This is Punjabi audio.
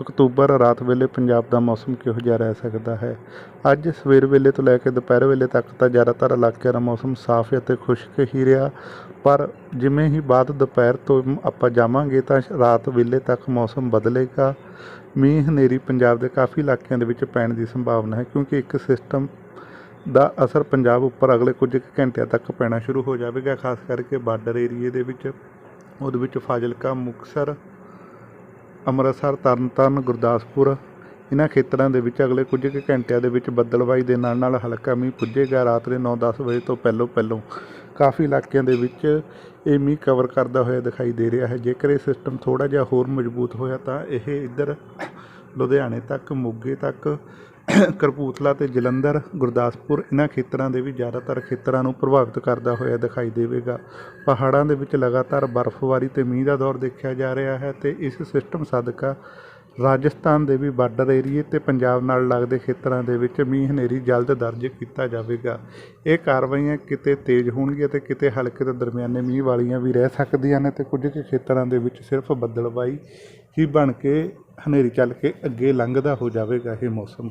ਅਕਤੂਬਰ ਰਾਤ ਵੇਲੇ ਪੰਜਾਬ ਦਾ ਮੌਸਮ ਕਿਹੋ ਜਿਹਾ ਰਹਿ ਸਕਦਾ ਹੈ? ਅੱਜ ਸਵੇਰ ਵੇਲੇ ਤੋਂ ਲੈ ਕੇ ਦੁਪਹਿਰ ਵੇਲੇ ਤੱਕ ਤਾਂ ਜ਼ਿਆਦਾਤਰ ਇਲਾਕਿਆਂ ਦਾ ਮੌਸਮ ਸਾਫ਼ ਅਤੇ ਖੁਸ਼ਕ ਹੀ ਰਿਹਾ, ਪਰ ਜਿਵੇਂ ਹੀ ਬਾਅਦ ਦੁਪਹਿਰ ਤੋਂ ਆਪਾਂ ਜਾਵਾਂਗੇ ਤਾਂ ਰਾਤ ਵੇਲੇ ਤੱਕ ਮੌਸਮ ਬਦਲੇਗਾ। ਮੀਂਹ ਹਨੇਰੀ ਪੰਜਾਬ ਦੇ ਕਾਫੀ ਇਲਾਕਿਆਂ ਦੇ ਵਿੱਚ ਪੈਣ ਦੀ ਸੰਭਾਵਨਾ ਹੈ, ਕਿਉਂਕਿ ਇੱਕ ਸਿਸਟਮ ਦਾ ਅਸਰ ਪੰਜਾਬ ਉੱਪਰ ਅਗਲੇ ਕੁਝ ਕੁ ਘੰਟਿਆਂ ਤੱਕ ਪੈਣਾ ਸ਼ੁਰੂ ਹੋ ਜਾਵੇਗਾ, ਖਾਸ ਕਰਕੇ ਬਾਰਡਰ ਏਰੀਏ ਦੇ ਵਿੱਚ, ਉਹਦੇ ਵਿੱਚ ਫਾਜ਼ਿਲਕਾ, ਮੁਕਤਸਰ ਅੰਮ੍ਰਿਤਸਰ ਤਰਨਤਾਰਨ ਗੁਰਦਾਸਪੁਰ। ਇਹਨਾਂ ਖੇਤਰਾਂ ਦੇ ਵਿੱਚ ਅਗਲੇ ਕੁਝ ਕੁ ਘੰਟਿਆਂ ਦੇ ਵਿੱਚ ਬੱਦਲਵਾਈ ਦੇ ਨਾਲ ਨਾਲ ਹਲਕਾ ਮੀਂਹ ਪੁੱਜੇਗਾ। ਰਾਤ ਦੇ 9-10 ਵਜੇ ਤੋਂ ਪਹਿਲੋਂ ਪਹਿਲੋਂ ਕਾਫੀ ਇਲਾਕਿਆਂ ਦੇ ਵਿੱਚ ਇਹ ਮੀਂਹ ਕਵਰ ਕਰਦਾ ਹੋਇਆ ਦਿਖਾਈ ਦੇ ਰਿਹਾ ਹੈ। ਜੇਕਰ ਇਹ ਸਿਸਟਮ ਥੋੜਾ ਜਿਹਾ ਹੋਰ ਮਜ਼ਬੂਤ ਹੋਇਆ ਤਾਂ ਇਹ ਇੱਧਰ ਲੁਧਿਆਣੇ ਤੱਕ, ਮੋਗੇ ਤੱਕ ਕਰਪੂਥਲਾ ਤੇ ਜਲੰਧਰ, ਗੁਰਦਾਸਪੁਰ ਇਹਨਾਂ ਖੇਤਰਾਂ ਦੇ ਵੀ ਜ਼ਿਆਦਾਤਰ ਖੇਤਰਾਂ ਨੂੰ ਪ੍ਰਭਾਵਿਤ ਕਰਦਾ ਹੋਇਆ ਦਿਖਾਈ ਦੇਵੇਗਾ। ਪਹਾੜਾਂ ਦੇ ਵਿੱਚ ਲਗਾਤਾਰ ਬਰਫ਼ਬਾਰੀ ਤੇ ਮੀਂਹ ਦਾ ਦੌਰ ਦੇਖਿਆ ਜਾ ਰਿਹਾ ਹੈ ਤੇ ਇਸ ਸਿਸਟਮ ਸਦਕਾ ਰਾਜਸਥਾਨ ਦੇ ਵੀ ਬਾਰਡਰ ਏਰੀਏ ਤੇ ਪੰਜਾਬ ਨਾਲ ਲੱਗਦੇ ਖੇਤਰਾਂ ਦੇ ਵਿੱਚ ਮੀਂਹ ਹਨੇਰੀ ਜਲਦ ਦਰਜ ਕੀਤਾ ਜਾਵੇਗਾ। ਇਹ ਕਾਰਵਾਈਆਂ ਕਿਤੇ ਤੇਜ਼ ਹੋਣਗੀਆਂ ਤੇ ਕਿਤੇ ਹਲਕੇ ਤੇ ਦਰਮਿਆਨੇ ਮੀਂਹ ਵਾਲੀਆਂ ਵੀ ਰਹਿ ਸਕਦੀਆਂ ਨੇ ਤੇ ਕੁਝ ਕੁ ਖੇਤਰਾਂ ਦੇ ਵਿੱਚ ਸਿਰਫ ਬੱਦਲਬਾਈ ਹੀ ਬਣ ਕੇ ਹਨੇਰੀ ਚੱਲ ਕੇ ਅੱਗੇ ਲੰਘਦਾ ਹੋ ਜਾਵੇਗਾ ਇਹ ਮੌਸਮ।